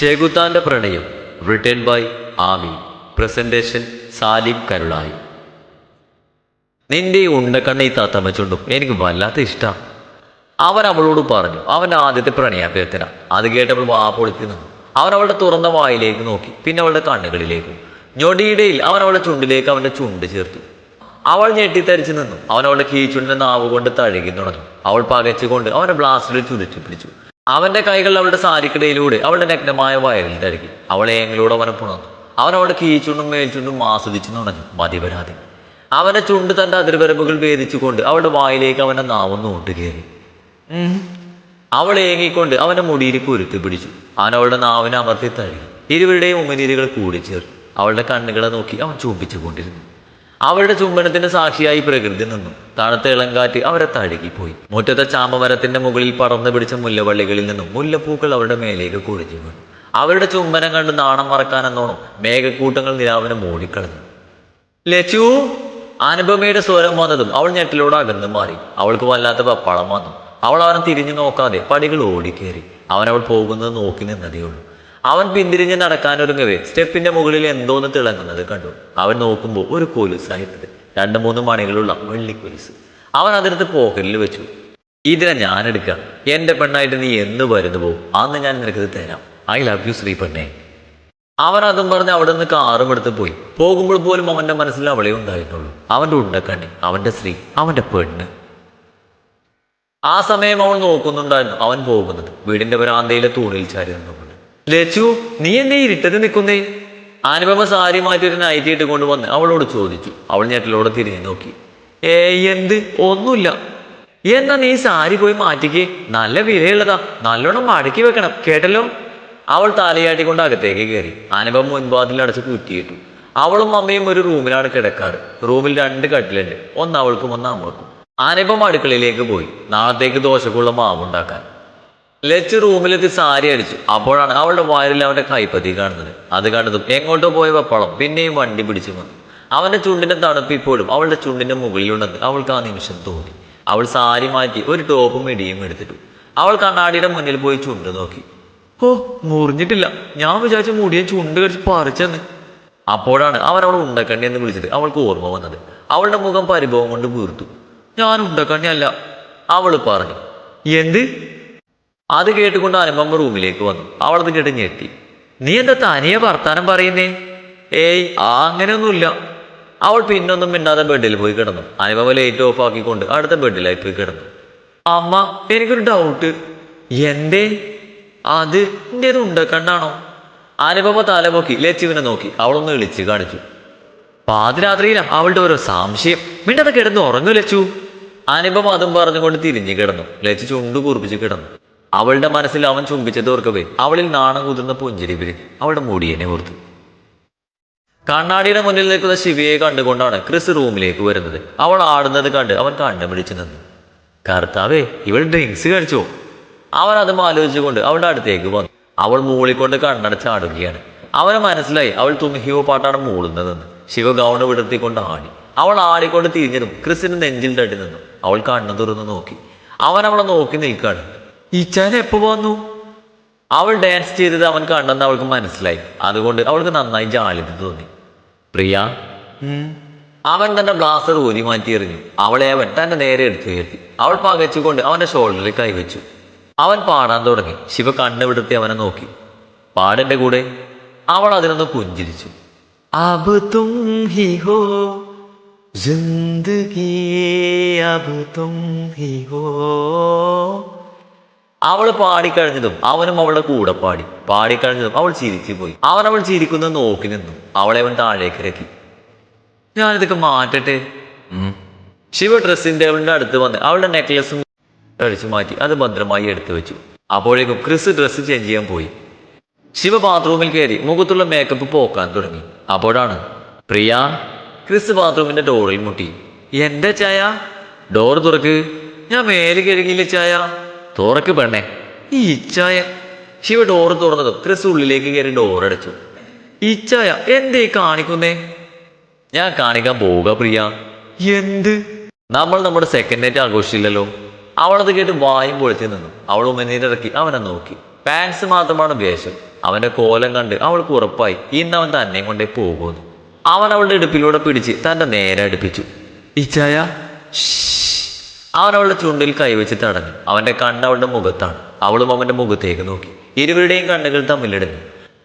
ചെകുത്താന്റെ പ്രണയം return by Ami presentation Salim Karulayi. നിന്റെ ഈ ഉണ്ടക്കണ്ണ ഈ തത്തമ്മച്ചുണ്ടും എനിക്ക് വല്ലാത്ത ഇഷ്ടം. അവൻ അവളോട് പറഞ്ഞു അവന്റെ ആദ്യത്തെ പ്രണയാഭ്യർത്ഥന. അത് കേട്ടപ്പോൾ വാ നിന്നു. അവൻ അവളുടെ തുറന്ന വായിലേക്ക് നോക്കി പിന്നെ അവളുടെ കണ്ണുകളിലേക്കും. ഞൊടിയിടയിൽ അവൻ അവളുടെ ചുണ്ടിലേക്ക് അവന്റെ ചുണ്ട് ചേർത്തു. അവൾ ഞെട്ടിത്തരിച്ചു നിന്നു. അവൻ അവളുടെ കീച്ചുണ്ടിന്റെ നാവ് കൊണ്ട് തഴുകി തുടങ്ങി അവൾ പകച്ചുകൊണ്ട് അവന്റെ ബ്ലാസ്റ്റിൽ ചുരുച്ചു പിടിച്ചു. അവന്റെ കൈകൾ അവളുടെ സാരിക്കിടയിലൂടെ അവളുടെ നഗ്നമായ തഴുകി അവളെ ഏങ്ങളിലൂടെ അവനെ അവൻ അവളുടെ കീച്ചുണ്ടും മേൽച്ചുണ്ടും ആസ്വദിച്ചു നുണഞ്ഞു മതിപരാതി അവന്റെ ചുണ്ട് തന്റെ അതിർവരമ്പുകൾ ഭേദിച്ചുകൊണ്ട് അവളുടെ വായിലേക്ക് അവന്റെ നാവും നോട്ട് കയറി. ഏങ്ങിക്കൊണ്ട് അവന്റെ മുടിയിൽ കുരുത്തി പിടിച്ചു. അവൻ അവളുടെ നാവിനെ അമർത്തി തഴുകി. ഇരുവരുടെയും ഉമനീരുകൾ കൂടിച്ചേർന്നു. അവളുടെ കണ്ണുകളെ നോക്കി അവൻ ചൂപ്പിച്ചുകൊണ്ടിരുന്നു അവളുടെ ചുംബനത്തിന്റെ സാക്ഷിയായി പ്രകൃതി നിന്നു. താഴത്തെ ഇളങ്കാറ്റ് അവരെ തഴുകിപ്പോയി. മുറ്റത്തെ ചാമമരത്തിന്റെ മുകളിൽ പറന്നു പിടിച്ച മുല്ലവള്ളികളിൽ നിന്നും മുല്ലപ്പൂക്കൾ അവരുടെ മേലേക്ക് കുഴിഞ്ഞു വീണു. അവരുടെ ചുംബനം കണ്ട് നാണം മറക്കാൻ മറക്കാനെന്നോണം മേഘക്കൂട്ടങ്ങൾ നിലാവിനെ മൂടിക്കളഞ്ഞു. ലച്ചു അനുപമയുടെ സ്വരം വന്നതും അവൾ ഞെട്ടിലൂടെ അകന്നു മാറി. അവൾക്ക് വല്ലാത്ത പപ്പാളം വന്നു. അവൾ അവനെ തിരിഞ്ഞു നോക്കാതെ പടികൾ ഓടിക്കേറി. അവനവൾ പോകുന്നത് നോക്കി നിന്നതേ ഉള്ളൂ അവൻ പിന്തിരിഞ്ഞ് നടക്കാനൊരുങ്ങവേ സ്റ്റെപ്പിന്റെ മുകളിൽ എന്തോന്ന് തിളങ്ങുന്നത് കണ്ടു. അവൻ നോക്കുമ്പോൾ ഒരു കൊലുസായിട്ടത് രണ്ട് മൂന്ന് മണികളുള്ള വെള്ളി കൊലുസ് അവൻ അതിനകത്ത് പോക്കറ്റിൽ വെച്ചു. ഇതിനെ ഞാൻ എടുക്കാം. എന്റെ പെണ്ണായിട്ട് നീ എന്ന് വരുന്നു പോകും അന്ന് ഞാൻ നിനക്കത് തരാം. ഐ ലവ് യു ശ്രീ പെണ്ണേ. അവൻ അതും പറഞ്ഞ് അവിടെ നിന്ന് കാറും എടുത്ത് പോയി. പോകുമ്പോൾ പോലും അവന്റെ മനസ്സിൽ അവളെ ഉണ്ടായിരുന്നുള്ളൂ. അവന്റെ ഉണ്ടക്കണ്ണി അവന്റെ സ്ത്രീ അവന്റെ പെണ്ണ്. ആ സമയം അവൾ നോക്കുന്നുണ്ടായിരുന്നു. അവൻ പോകുന്നത്. വീടിന്റെ വരാന്തയിലെ തൂണിൽ ചാരി നിന്നുകൊണ്ട്. ലച്ചു നീ എന്നെ ഇരുട്ടത്ത് നിൽക്കുന്നേ? അനുപമ സാരി മാറ്റി ഒരു നൈറ്റി ഇട്ട് കൊണ്ടുവന്ന് അവളോട് ചോദിച്ചു. അവൾ ഞെട്ടലോട് തിരിഞ്ഞു നോക്കി. ഏയ് എന്ത്? ഒന്നുമില്ല. എന്നാ നീ സാരി പോയി മാറ്റിക്ക്? നല്ല വിലയുള്ളതാ. നല്ലോണം മടക്കി വെക്കണം. കേട്ടല്ലോ? അവൾ തലയാട്ടിക്കൊണ്ട് അകത്തേക്ക് കയറി. അനുപം മുൻപാതിൽ അടച്ച് കുറ്റിയിട്ടു. അവളും അമ്മയും ഒരു റൂമിലാണ് കിടക്കാറ്. റൂമിൽ രണ്ട് കട്ടിലുണ്ട്. ഒന്ന് അവൾക്കും ഒന്ന് അമ്മൾക്കും. അനുപം അടുക്കളയിലേക്ക് പോയി. നാളത്തേക്ക് ദോശക്കുള്ള മാവുണ്ടാക്കാൻ. ലച്ച് റൂമിലെത്തി സാരി അടിച്ചു. അപ്പോഴാണ് അവളുടെ വയറിൽ അവന്റെ കൈപ്പത്തി കാണുന്നത്. അത് കണ്ടത് എങ്ങോട്ടോ പോയ പപ്പളം പിന്നെയും വണ്ടി പിടിച്ചു വന്നു. അവന്റെ ചുണ്ടിന്റെ തണുപ്പ് ഇപ്പോഴും അവളുടെ ചുണ്ടിന്റെ മുകളിലുണ്ടെന്ന് അവൾക്ക് ആ നിമിഷം തോന്നി. അവൾ സാരി മാറ്റി ഒരു ടോപ്പും ഇടിയും എടുത്തിട്ടു. അവൾ കണ്ണാടിയുടെ മുന്നിൽ പോയി ചുണ്ട് നോക്കി. ഓ മുറിഞ്ഞിട്ടില്ല. ഞാൻ വിചാരിച്ച മുടിയെ ചുണ്ട് കടിച്ച് പറിച്ചെന്ന്. അപ്പോഴാണ് അവൻ അവൾ ഉണ്ടക്കണ്ണി എന്ന് വിളിച്ചത്. അവൾക്ക് ഓർമ്മ വന്നത്. അവളുടെ മുഖം പരിഭവം കൊണ്ട് വീർത്തു. ഞാൻ ഉണ്ടക്കണ്ണി അല്ല അവൾ പറഞ്ഞു. എന്ത്? അത് കേട്ടുകൊണ്ട് അനുപമ റൂമിലേക്ക് വന്നു. അവളത് കേട്ട് ഞെട്ടി. നീ എന്താ തനിയെ വർത്താനം പറയുന്നേ? ഏയ് അങ്ങനെയൊന്നുമില്ല. അവൾ പിന്നൊന്നും മിണ്ടാതെ ബെഡിൽ പോയി കിടന്നു. അനുപമ ലൈറ്റ് ഓഫ് ആക്കിക്കൊണ്ട് അടുത്ത ബെഡിലായി പോയി കിടന്നു. അമ്മ എനിക്കൊരു ഡൗട്ട്. എന്തേ? അത് എന്റെ ഉണ്ടക്കണ്ണാണോ? അനുപമ തലപൊക്കി ലച്ചുവിനെ നോക്കി. അവളൊന്ന് വിളിച്ച് കാണിച്ചു. പാതിരാത്രിയിലാ അവളുടെ ഓരോ സംശയം. മിണ്ടത് കിടന്ന് ഉറങ്ങു ലച്ചു. അനുപമ അതും പറഞ്ഞുകൊണ്ട് തിരിഞ്ഞു കിടന്നു. ലച്ചു ചുണ്ടു കുറിപ്പിച്ച് കിടന്നു. അവളുടെ മനസ്സിൽ അവൻ ചുംബിച്ചത് ഓർക്കവേ. അവളിൽ നാണം കുതിർന്ന പുഞ്ചിരി പിരി അവളുടെ മുടിയനെ ഓർത്തു. കണ്ണാടിയുടെ മുന്നിൽ നിൽക്കുന്ന ശിവയെ കണ്ടുകൊണ്ടാണ് ക്രിസ് റൂമിലേക്ക് വരുന്നത്. അവൾ ആടുന്നത് കണ്ട് അവൻ കണ്ണു പിടിച്ചു നിന്നു. കർത്താവേ ഇവൾ ഡ്രിങ്ക്സ് കഴിച്ചോ? അവൻ അതും ആലോചിച്ചുകൊണ്ട് അവളുടെ അടുത്തേക്ക് വന്നു. അവൾ മൂളിക്കൊണ്ട് കണ്ണടച്ച് ആടുകയാണ് അവന് മനസ്സിലായി അവൾ തുമ്മിഹിയോ പാട്ടാണ് മൂളുന്നതെന്ന്. ശിവ ഗൗണ് വിടർത്തിക്കൊണ്ട് ആടി. അവൾ ആടിക്കൊണ്ട് തിരിഞ്ഞതും ക്രിസിന് നെഞ്ചിൽ തട്ടി നിന്നു. അവൾ കണ്ണു തുറന്നു നോക്കി. അവൻ അവളെ നോക്കി നിൽക്കാണ് ഇച്ചാൻ എപ്പോ വന്നു? അവൾ ഡാൻസ് ചെയ്തത് അവൻ കണ്ടെന്ന് അവൾക്ക് മനസ്സിലായി. അതുകൊണ്ട് അവൾക്ക് നന്നായി ജാലിത് തോന്നി. പ്രിയ അവൻ തന്റെ ബ്ലാസർ ഊരി മാറ്റി എറിഞ്ഞു. അവളെ അവൻ തന്റെ നേരെ എടുത്തു കയറ്റി അവൾ പകച്ചുകൊണ്ട് അവന്റെ ഷോൾഡറിൽ കൈവച്ചു. അവൻ പാടാൻ തുടങ്ങി. ശിവ കണ്ണുവിടുത്തി അവനെ നോക്കി. പാടന്റെ കൂടെ. അവൾ അതിനൊന്ന് പുഞ്ചിരിച്ചു. അബ് തും ഹി ഹോ ജിന്ദഗി അബ് തും ഹി ഹോ അവൾ പാടിക്കഴിഞ്ഞതും അവനും അവളുടെ കൂടെ പാടി. പാടിക്കഴിഞ്ഞതും അവൾ ചിരിച്ചു പോയി. അവൻ അവൾ ചിരിക്കുന്നത് നോക്കി നിന്നു. അവളെ അവൻ താഴേക്ക് ഇറക്കി. ഞാനിതൊക്കെ മാറ്റട്ടെ? ശിവ ഡ്രസ്സിന്റെ ടേബിളിന്റെ അടുത്ത് വന്ന് അവളുടെ നെക്ലസും അടിച്ചു മാറ്റി. അത് ഭദ്രമായി എടുത്തു വെച്ചു. അപ്പോഴേക്കും ക്രിസ് ഡ്രസ്സ് ചേഞ്ച് ചെയ്യാൻ പോയി. ശിവ ബാത്റൂമിൽ കയറി മുഖത്തുള്ള മേക്കപ്പ് പോക്കാൻ തുടങ്ങി. അപ്പോഴാണ് പ്രിയ ക്രിസ് ബാത്റൂമിന്റെ ഡോറിൽ മുട്ടി. എന്റെ ചായ? ഡോർ തുറക്ക്. ഞാൻ മേൽ കഴുകിയില്ല ചായ. തുറക്ക് പെണ്ണേ. ഈ ഇച്ചായ. ശിവ ഡോർ തുറന്നത് ക്രിസ് ഉള്ളിലേക്ക് കയറി ഡോർ അടച്ചു. ഈ ചായ എന്തേ കാണിക്കുന്നേ? ഞാൻ കാണിക്കാൻ പോവുക പ്രിയ. എന്ത്? നമ്മൾ നമ്മുടെ സെക്കൻഡ് നൈറ്റ് ആഘോഷിച്ചില്ലല്ലോ. അവളത് കേട്ട് വായും പൊളിച്ചു നിന്നു. അവൾ ഉമ്മനീരിറക്കി അവനെ നോക്കി. പാൻസ് മാത്രമാണ് വേഷം. അവന്റെ കോലം കണ്ട് അവൾക്ക് ഉറപ്പായി. ഇന്ന് അവൻ തന്നെ കൊണ്ടേ പോകുന്നു. അവൻ അവളുടെ ഇടുപ്പിലൂടെ പിടിച്ച് തന്റെ നേരെ അടുപ്പിച്ചു. ഇച്ചായ? അവൻ അവളുടെ ചുണ്ടിൽ കൈവച്ച് തടഞ്ഞു. അവന്റെ കണ്ണ് അവളുടെ മുഖത്താണ്. അവളും അവന്റെ മുഖത്തേക്ക് നോക്കി. ഇരുവരുടെയും കണ്ണുകൾ തമ്മിലിടഞ്ഞു.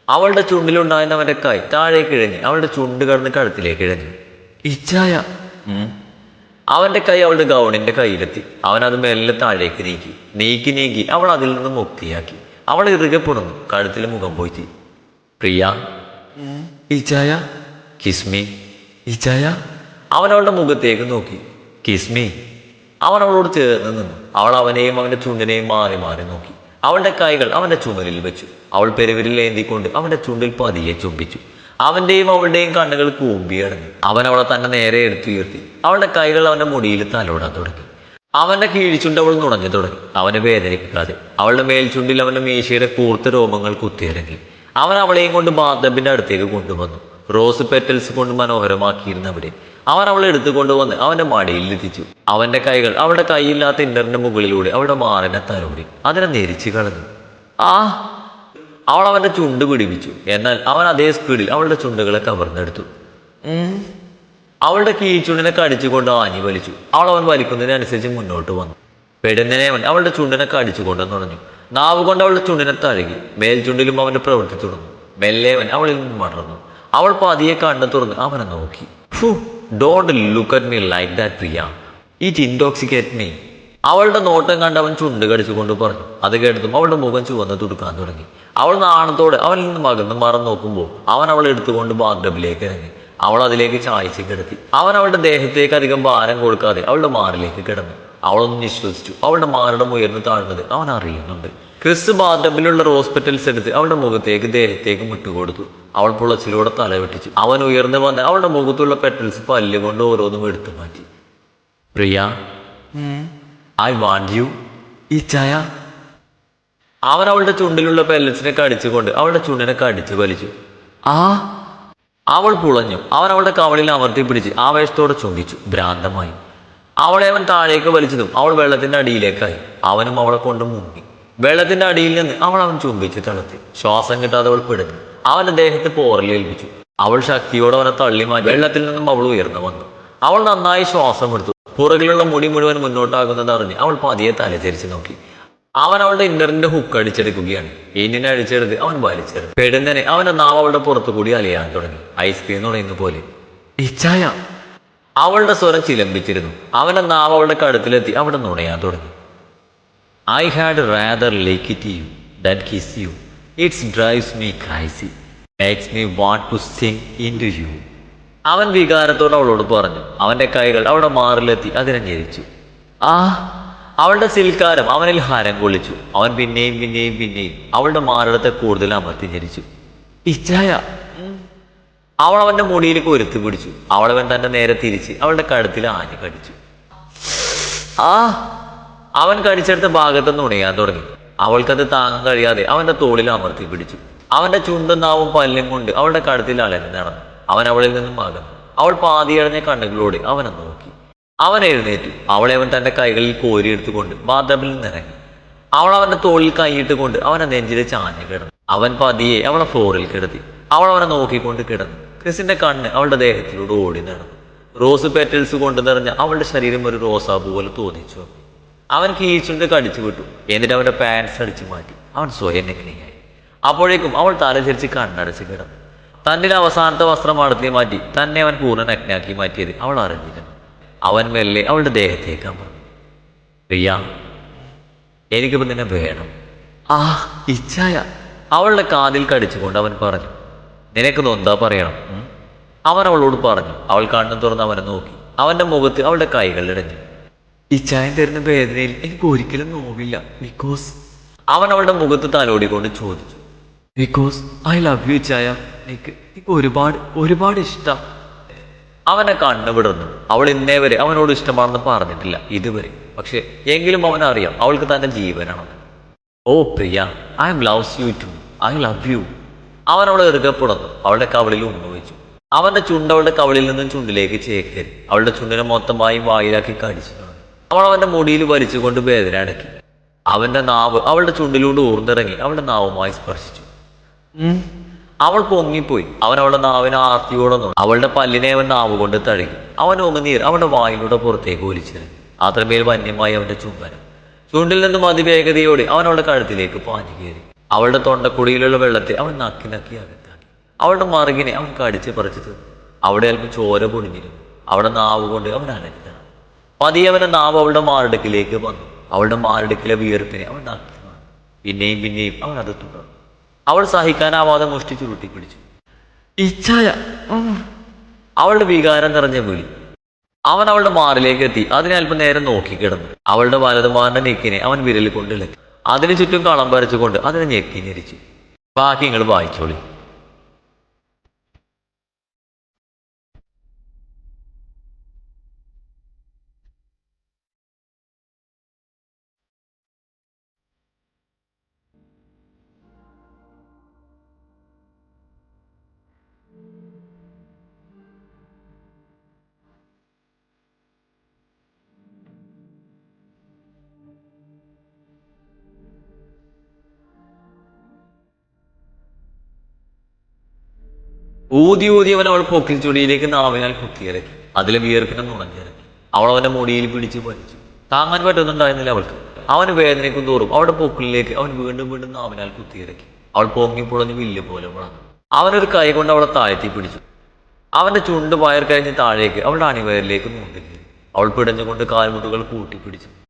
അവളുടെ ചുണ്ടിലുണ്ടായിരുന്ന അവന്റെ കൈ താഴേക്ക് ഇഴഞ്ഞ്. അവളുടെ ചുണ്ട് കടന്ന് കഴുത്തിലേക്ക് ഇഴഞ്ഞു. ഇച്ചായ. അവന്റെ അവന്റെ കൈ അവളുടെ ഗൗണിന്റെ കയ്യിലെത്തി. അവൻ അത് മെല്ലെ താഴേക്ക് നീക്കി. നീക്കി നീക്കി അവൾ അതിൽ നിന്ന് മുക്തിയാക്കി. അവൾ ഇറുകെ പുണർന്നു. കഴുത്തിൽ മുഖം പോയി പ്രിയ. ഇച്ചായ. കിസ്മി. ഇച്ചായ. അവൻ അവളുടെ മുഖത്തേക്ക് നോക്കി. കിസ്മി. അവൻ അവളോട് ചേർന്ന് നിന്നു. അവൾ അവനെയും അവന്റെ ചുണ്ടിനെയും മാറി മാറി നോക്കി. അവളുടെ കൈകൾ അവന്റെ ചുമലിൽ വെച്ചു. അവൾ പെരുവിരിൽ ഏന്തിക്കൊണ്ട് അവന്റെ ചുണ്ടിൽ പതിയെ ചുംബിച്ചു. അവന്റെയും അവളുടെയും കണ്ണുകൾ കൂമ്പിയടഞ്ഞു അവൻ അവളെ തന്നെ നേരെ എടുത്തുയർത്തി. അവളുടെ കൈകൾ അവന്റെ മുടിയിൽ തലോടാൻ തുടങ്ങി. അവന്റെ കീഴ്ചുണ്ട് അവൾ നുണഞ്ഞു തുടങ്ങി. അവനെ വേദനിപ്പിക്കാതെ അവളുടെ മേൽചുണ്ടിൽ അവന്റെ മീശയുടെ കൂർത്ത രോമങ്ങൾ കുത്തിയിറങ്ങി. അവൻ അവളെയും കൊണ്ട് മാധബിന്റെ അടുത്തേക്ക് കൊണ്ടുവന്നു. റോസ് പെറ്റൽസ് കൊണ്ട് മനോഹരമാക്കിയിരുന്ന അവിടെ അവൻ അവളെ എടുത്തുകൊണ്ട് വന്ന് അവന്റെ മടിയിൽ എത്തിച്ചു അവന്റെ കൈകൾ അവളുടെ കൈയില്ലാത്ത ഇന്നറിന്റെ മുകളിലൂടെ അവളുടെ മാറിനെ തലോടി. അതിനെ നെരിച്ചു കളഞ്ഞു ആ അവൾ അവന്റെ ചുണ്ട് പിടിപ്പിച്ചു. എന്നാൽ അവൻ അതേ സ്പീഡിൽ അവളുടെ ചുണ്ടുകളെ കവർന്നെടുത്തു. അവളുടെ കീഴ്ചുണ്ടിനെ കടിച്ചുകൊണ്ട് ആഞ്ഞു വലിച്ചു. അവൾ അവൻ വലിക്കുന്നതിനനുസരിച്ച് മുന്നോട്ട് വന്നു. പെടുന്നനെ അവൻ അവളുടെ ചുണ്ടിനെ കടിച്ചുകൊണ്ട് നുണഞ്ഞു. നാവ് കൊണ്ട് അവളുടെ ചുണ്ടിനെ തഴുകി. മേൽചുണ്ടിലും അവന്റെ പ്രവൃത്തി തുടർന്നു. മെല്ലേവൻ അവളിൽ നിന്ന് മടർന്നു. അവൾ പതിയെ കണ്ണു തുറന്ന് അവനെ നോക്കി. Don't look at me like that Priya it intoxicate me അവളുടെ നോട്ടം കണ്ട് അവൻ ചുണ്ട് കടിച്ചുകൊണ്ട് പറഞ്ഞു. അത് കേട്ടതും അവളുടെ മുഖം ചുവന്ന് തുടുക്കാൻ തുടങ്ങി. അവൾ നാണത്തോടെ അവനിൽ നിന്ന് മകന്ന് മറന്നു നോക്കുമ്പോൾ അവൻ അവളെ എടുത്തുകൊണ്ട് ബാത്ടബിലേക്ക് ഇറങ്ങി. അവൾ അതിലേക്ക് ചായച്ച് കിടത്തി. അവൻ അവളുടെ ദേഹത്തേക്ക് അധികം ഭാരം കൊടുക്കാതെ അവളുടെ മാറിലേക്ക് കിടന്നു. അവളൊന്ന് വിശ്വസിച്ചു. അവളുടെ മാരണം ഉയർന്നു താഴ്ന്നത് അവൻ അറിയുന്നുണ്ട്. ക്രിസ് ബാത്ടബിലുള്ള ഹോസ്പിറ്റൽസ് എടുത്ത് അവളുടെ മുഖത്തേക്ക് ദേഹത്തേക്ക് മുട്ടുകൊടുത്തു. അവൾ പുളച്ചിലൂടെ തലവെട്ടിച്ചു അവൻ ഉയർന്നു വന്ന് അവളുടെ മുഖത്തുള്ള പെറ്റൽസ് പല്ലുകൊണ്ട് ഓരോന്നും എടുത്തു മാറ്റി. പ്രിയ ഐ വാണ്ട് യു ഈ ചായ. അവൻ അവളുടെ ചുണ്ടിലുള്ള പെല്ലറ്റ്സിനെ കടിച്ചുകൊണ്ട് അവളുടെ ചുണ്ടിനെ കടിച്ചു വലിച്ചു. ആ അവൾ പുളഞ്ഞു. അവൻ അവളുടെ കവളിൽ അമർത്തി പിടിച്ച് ആവേശത്തോടെ ചുംബിച്ചു. ഭ്രാന്തമായി. അവളെ അവൻ താഴേക്ക് വലിച്ചതും അവൾ വെള്ളത്തിന്റെ അടിയിലേക്കായി. അവനും അവളെ കൊണ്ട് മുങ്ങി. വെള്ളത്തിന്റെ അടിയിൽ നിന്ന് അവൾ അവൻ ചുംബിച്ച് തളർത്തി. ശ്വാസം കിട്ടാതെ അവൾ പിടഞ്ഞു. അവന്റെ ദേഹത്ത് പോറലേൽപ്പിച്ചു അവൾ ശക്തിയോടെ അവനെ തള്ളി മാറ്റി വെള്ളത്തിൽ നിന്നും അവൾ ഉയർന്നു വന്നു. അവൾ നന്നായി ശ്വാസം എടുത്തു. പുറകിലുള്ള മുടി മുഴുവൻ മുന്നോട്ടാകുന്നത് അറിഞ്ഞ് അവൾ പതിയെ തലചരിച്ച് നോക്കി. അവൻ അവളുടെ ഇന്നറിന്റെ ഹുക്ക് അടിച്ചെടുക്കുകയാണ്. ഇന്നിനെ അടിച്ചെടുത്ത് അവൻ വലിച്ചെടുത്തു. പെടുന്നനെ അവൻ നാവ് അവളുടെ പുറത്തു കൂടി അലിയാൻ തുടങ്ങി. ഐസ്ക്രീം നുണയുന്ന പോലെ. ഇച്ചായ അവളുടെ സ്വരം ചിലമ്പിച്ചിരുന്നു. അവന്റെ നാവ് അവളുടെ കഴുത്തിലെത്തി. അവിടെ നുണയാൻ തുടങ്ങി. I had rather like it you than kiss you it's drives me crazy makes me want to sing into you അവൻ വികാരത്തോട് അവളോട് പറഞ്ഞു. അവന്റെ കൈകൾ അവളുടെ മാറിലെത്തി. അതിനെ ഞെരിച്ചു. ആ അവളുടെ സിൽക്കാരം അവനിൽ ഹരം കൊള്ളിച്ചു. അവൻ പിന്നെയും പിന്നെയും പിന്നെയും അവളുടെ മാറിടത്തെ കൂടുതൽ അമർത്തി ഞെരിച്ചു. ഇച്ചായ ഉം. അവൾ അവന്റെ മുടിയിൽ കൊരുത്ത് പിടിച്ചു. അവളവൻ തന്റെ നേരെ തിരിച്ച് അവളുടെ കഴുത്തിൽ ആഞ്ഞു കടിച്ചു. ആ അവൻ കടിച്ചെടുത്ത ഭാഗത്ത് നുണയാൻ തുടങ്ങി. അവൾക്കത് താങ്ങാൻ കഴിയാതെ അവന്റെ തോളിൽ അമർത്തി പിടിച്ചു. അവന്റെ ചുണ്ടും നാവും പല്ലും കൊണ്ട് അവളുടെ കഴുത്തിൽ അലഞ്ഞു നടന്നു. അവൻ അവളിൽ നിന്നും അകന്നു. അവൾ പാതിയടഞ്ഞ കണ്ണുകളോട് അവനെ നോക്കി. അവൻ എഴുന്നേറ്റു. അവളെ അവൻ തന്റെ കൈകളിൽ കോരിയെടുത്തുകൊണ്ട് ബാധബിൽ നിന്നിറങ്ങി അവൾ അവന്റെ തോളിൽ കൈയിട്ട് കൊണ്ട് അവനെ നെഞ്ചിൽ ചാഞ്ഞു കിടന്നു. അവൻ പതിയെ അവളെ ഫ്ലോറിൽ കിടത്തി. അവൾ അവനെ നോക്കിക്കൊണ്ട് കിടന്നു. ക്രിസിന്റെ കണ്ണ് അവളുടെ ദേഹത്തിലൂടെ ഓടി നടന്നു. റോസ് പെറ്റൽസ് കൊണ്ട് നിറഞ്ഞ അവളുടെ ശരീരം ഒരു റോസാപ്പൂ പോലെ തോന്നിച്ചു. അവൻ കീച്ചുണ്ട് കടിച്ചു വിട്ടു. എന്നിട്ട് അവന്റെ പാൻസ് അടിച്ചു മാറ്റി. അവൻ സ്വയം എങ്ങനെയായി അപ്പോഴേക്കും അവൾ തലചരിച്ച് കണ്ണടച്ച് കിടന്നു. തന്നിൽ അവസാനത്തെ വസ്ത്രം അടുത്തി മാറ്റി തന്നെ അവൻ പൂർണ നഗ്നാക്കി മാറ്റിയത് അവൾ അറിഞ്ഞിരുന്നു. അവൻ മെല്ലെ അവളുടെ ദേഹത്തേക്ക് പറഞ്ഞു പ്രിയ എനിക്കിപ്പോൾ നിന്നെ വേണം. ആ ഇച്ഛായ. അവളുടെ കാതിൽ കടിച്ചുകൊണ്ട് അവൻ പറഞ്ഞു. നിനക്ക് നൊന്താ പറയണം? അവൻ അവളോട് പറഞ്ഞു. അവൾ കണ്ണും തുറന്ന് അവനെ നോക്കി. അവന്റെ മുഖത്ത് അവളുടെ കൈകൾ ഇടഞ്ഞു. ഇച്ഛായൻ തരുന്ന വേദനയിൽ എനിക്ക് ഒരിക്കലും നോവില്ല. ബിക്കോസ് അവൻ അവളുടെ മുഖത്ത് തലോടിക്കൊണ്ട് ചോദിച്ചു. ബിക്കോസ് ഐ ലവ് യു ചായ. എനിക്ക് എനിക്ക് ഒരുപാട് ഒരുപാട് ഇഷ്ടം. അവനെ കണ്ണു വിടുന്നു അവൾ ഇന്നേ വരെ അവനോട് ഇഷ്ടമാണെന്ന് പറഞ്ഞിട്ടില്ല. ഇതുവരെ. പക്ഷെ എങ്കിലും അവൻ അറിയാം അവൾക്ക് തന്റെ ജീവനാണ്. ഓ Priya I'm loves you too. I love you. അവൻ അവളെ എടുക്കപ്പെടുന്നു അവളുടെ കവളിൽ ഉമ്മ വെച്ചു അവന്റെ ചുണ്ട് അവളുടെ കവളിൽ നിന്നും ചുണ്ടിലേക്ക് ചേക്കേറി. അവളുടെ ചുണ്ടിനെ മൊത്തമായി വായിലാക്കി കടിച്ചു. അവൾ അവന്റെ മുടിയിൽ വലിച്ചുകൊണ്ട് വേദന അടക്കി. അവന്റെ നാവ് അവളുടെ ചുണ്ടിലൂടെ ഊർന്നിറങ്ങി അവളുടെ നാവുമായി സ്പർശിച്ചു. അവൾ പൊങ്ങിപ്പോയി. അവൻ അവളുടെ നാവിനെ ആർത്തിയോടെ നോക്കി. അവളുടെ പല്ലിനെ അവൻ നാവ് കൊണ്ട് തഴുകി. അവൻ ഉമിനീർ അവളുടെ വായിലൂടെ പുറത്തേക്ക് ഒലിച്ചിറങ്ങി അത്രമേൽ വന്യമായി അവന്റെ ചുംബനം. ചുണ്ടിൽ നിന്നും അതിവേഗതയോടെ അവൻ അവളുടെ കഴുത്തിലേക്ക് പാഞ്ഞു കയറി. അവളുടെ തൊണ്ടക്കുടിയിലുള്ള വെള്ളത്തെ അവൻ നക്കി നക്കി അകത്താക്കി. അവളുടെ മറുകിനെ അവൻ കടിച്ച് പറിച്ചു തീർന്നു അവിടെ അല്പം ചോര പൊടിഞ്ഞിരുന്നു. അവിടെ നാവ് കൊണ്ട് അവൻ അലഞ്ഞതാണ് പതിയെ അവന്റെ നാവ് അവളുടെ മാറിടുക്കിലേക്ക് വന്നു. അവളുടെ മാറിടുക്കിലെ വിയർപ്പിനെ അവൻ നക്കി പിന്നെയും പിന്നെയും അവൻ അത് തുടർന്നു. അവൾ സഹിക്കാനാവാതെ മുഷ്ടി ചുരുട്ടി പിടിച്ചു. ഇച്ഛായ. അവളുടെ വികാരം നിറഞ്ഞ വിളി. അവൻ അവളുടെ മാറിലേക്ക് എത്തി. അതിനെ അല്പം നേരം നോക്കി കിടന്നു. അവളുടെ വലതുമാറിന്റെ നെക്കിനെ അവൻ വിരൽ കൊണ്ട് ഇളക്കി. അതിനു ചുറ്റും കളം വരച്ചുകൊണ്ട് അതിനെ ഞെക്കി ഞെരിച്ചു. ബാക്കി നിങ്ങൾ വായിച്ചോളി. ഊതി ഊതി അവൻ അവൾ പൊക്കിൽ ചുടിയിലേക്ക് നാവിനാൽ കുത്തിയിറക്കി. അതിലെ വിയർപ്പിനെ നുണഞ്ഞിറക്കി. അവൾ അവന്റെ മുടിയിൽ പിടിച്ച് വലിച്ചു. താങ്ങാൻ പറ്റുന്നുണ്ടായിരുന്നില്ല അവൾക്ക്. അവന് വേദനയ്ക്കും തോറും അവളുടെ പൊക്കിലേക്ക് അവൻ വീണ്ടും വീണ്ടും നാവിനാൽ കുത്തിയിറക്കി. അവൾ പൊങ്ങി പൊളഞ്ഞ് വില്ല് പോലെ വളർന്നു. അവനൊരു കൈ കൊണ്ട് അവളെ താഴ്ത്തി പിടിച്ചു. അവന്റെ ചുണ്ട് വയർ കഴിഞ്ഞ് താഴേക്ക് അവളുടെ അണിവയറിലേക്ക് നോക്കി അവൾ പിടഞ്ഞുകൊണ്ട് കാൽമുട്ടുകൾ കൂട്ടിപ്പിടിച്ചു.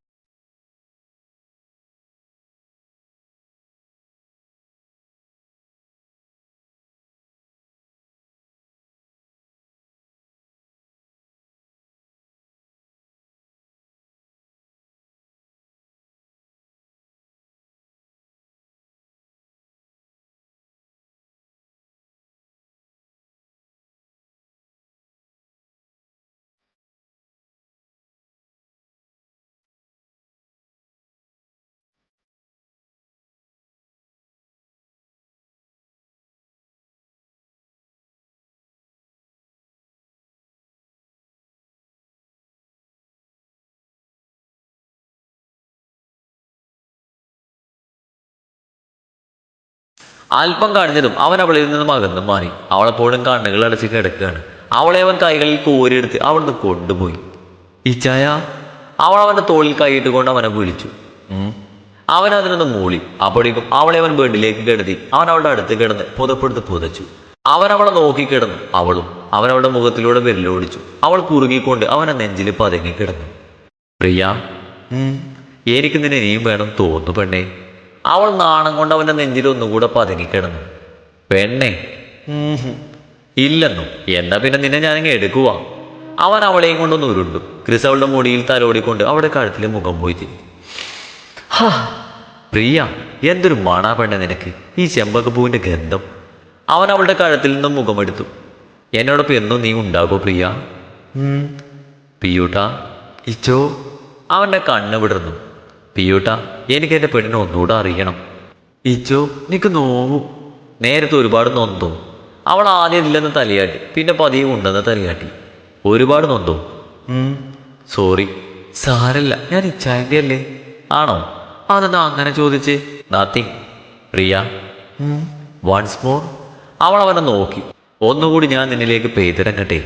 അല്പം കാണിഞ്ഞതും അവൻ അവളിൽ നിന്നും അകന്നു മാറി. അവളെപ്പോഴും കണ്ണുകൾ അടച്ച് കിടക്കുകയാണ്. അവളെ അവൻ കൈകളിൽ കോരിയെടുത്ത് അവിടുന്ന് കൊണ്ടുപോയി. ഇച്ചായ അവൾ അവന്റെ തോളിൽ കൈയിട്ട് കൊണ്ട് അവനെ വിളിച്ചു. അവൻ അതിനൊന്ന് മൂളി. അപ്പോഴേക്കും അവളെ അവൻ വീട്ടിലേക്ക് കിടത്തി. അവൻ അവളുടെ അടുത്ത് കിടന്ന് പുതപ്പെടുത്ത് പുതച്ചു. അവൻ അവളെ നോക്കി കിടന്നു. അവളും അവൻ അവളുടെ മുഖത്തിലൂടെ വിരലോടിച്ചു അവൾ കുറുകിക്കൊണ്ട് അവനെ നെഞ്ചിൽ പതുങ്ങി കിടന്നു. പ്രിയ എനിക്ക് നിന്നെ ഇനിയും വേണം തോന്നു പെണ്ണേ. അവൾ നാണം കൊണ്ട് അവന്റെ നെഞ്ചിൽ ഒന്നുകൂടെ പതിനിക്കിടന്നു പെണ്ണേ ഇല്ലെന്നു. എന്നാ പിന്നെ നിന്നെ ഞാനങ്ങ് എടുക്കുക അവൻ അവളെയും കൊണ്ടൊന്ന് ഉരുണ്ടു. ക്രിസ് അവളുടെ മുടിയിൽ തലോടിക്കൊണ്ട് അവളുടെ കഴുത്തിൽ മുഖം പോയി തിരി ഹാ പ്രിയ എന്തൊരു മണാ പെണ്ണെ നിനക്ക്. ഈ ചെമ്പകപ്പൂവിന്റെ ഗന്ധം. അവൻ അവളുടെ കഴുത്തിൽ നിന്നും മുഖമെടുത്തു. എന്നോടൊപ്പം എന്നും നീ ഉണ്ടാകോ പ്രിയ. പിയൂട്ട. ഇച്ചോ. അവന്റെ കണ്ണ് വിടർന്നു. പിയൂട്ട എനിക്ക് എന്റെ പെണ്ണിനെ ഒന്നുകൂടെ അറിയണം. ഇച്ചോ നിനക്ക് നോവും. നേരത്തെ ഒരുപാട് നൊന്തോ. അവൾ ആദ്യം ഇല്ലെന്ന് തലയാട്ടി പിന്നെ പതിയെ ഉണ്ടെന്ന് തലയാട്ടി. ഒരുപാട് നൊന്തോ. സോറി. സാരല്ല ഞാൻ ഇച്ചായന്റെ അല്ലേ ആണോ? അതെന്താ അങ്ങനെ ചോദിച്ച്? നത്തിങ് പ്രിയ. വൺസ് മോർ അവൾ അവനെ നോക്കി. ഒന്നുകൂടി ഞാൻ നിന്നിലേക്ക് പെയ്തിറങ്ങട്ടെ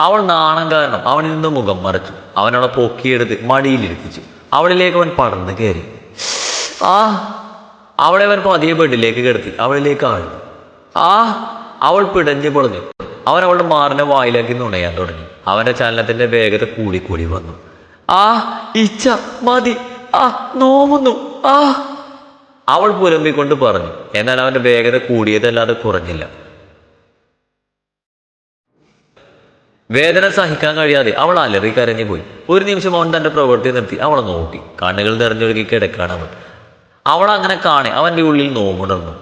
അവൾ നാണം കാരണം അവനിൽ നിന്ന് മുഖം മറച്ചു. അവനവളെ പൊക്കിയെടുത്ത് മടിയിലിരുത്തിച്ചു അവളിലേക്ക് അവൻ പടർന്ന് കയറി ആ അവളെ അവൻ പതിയെ ബെഡിലേക്ക് കിടത്തി അവളിലേക്ക് ആഴ്ന്നു. ആ അവൾ പിടഞ്ഞു പൊളഞ്ഞു. അവൻ അവളുടെ മാറിനെ വായിലാക്കി നുണയാൻ തുടങ്ങി. അവന്റെ ചലനത്തിന്റെ വേഗത കൂടി കൂടി വന്നു. ആ ഇച്ച മതി. ആ നോമുന്നു ആ. അവൾ പുലമ്പിക്കൊണ്ട് പറഞ്ഞു എന്നാൽ അവന്റെ വേഗത കൂടിയതല്ലാതെ കുറഞ്ഞില്ല. വേദന സഹിക്കാൻ കഴിയാതെ അവൾ അലറി കരഞ്ഞു പോയി. ഒരു നിമിഷം അവൻ തന്റെ പ്രവൃത്തി നിർത്തി. അവളെ നോക്കി. കണ്ണുകൾ നിറഞ്ഞൊഴുകി കിടക്കാണ് അവൻ. അവൾ അങ്ങനെ കാണെ. അവന്റെ ഉള്ളിൽ നോമുണർന്നു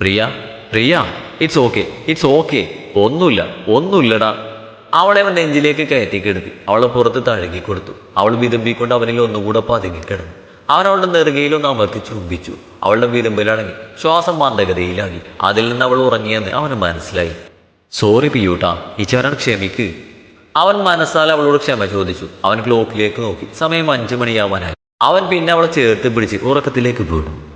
Priya Priya it's okay it's okay ഒന്നുമില്ല ഒന്നുമില്ലടാ. അവളെ അവൻ നെഞ്ചിലേക്ക് കയറ്റി കിടത്തി. അവളെ പുറത്ത് തഴുകി കൊടുത്തു. അവൾ വിതുമ്പിക്കൊണ്ട് അവനിൽ ഒന്നുകൂടെ പതുങ്ങി കിടന്നു. അവൻ അവളുടെ നെറുകയിലൊന്ന് അമർത്തി ചുംബിച്ചു. അവളുടെ വിരുമ്പിലടങ്ങി ശ്വാസം മന്ദഗതിയിലാകി അതിൽ നിന്ന് അവൾ ഉറങ്ങിയെന്ന് അവന് മനസ്സിലായി. സോറി പിയൂട്ടാ ഇച്ചവനോട് ക്ഷമിക്ക്. അവൻ മനസ്സാൽ അവളോട് ക്ഷമ ചോദിച്ചു. അവൻ ക്ലോക്കിലേക്ക് നോക്കി. സമയം അഞ്ചു മണിയാവാനായി. അവൻ പിന്നെ അവളെ ചേർത്ത് പിടിച്ച് ഉറക്കത്തിലേക്ക് വീണു.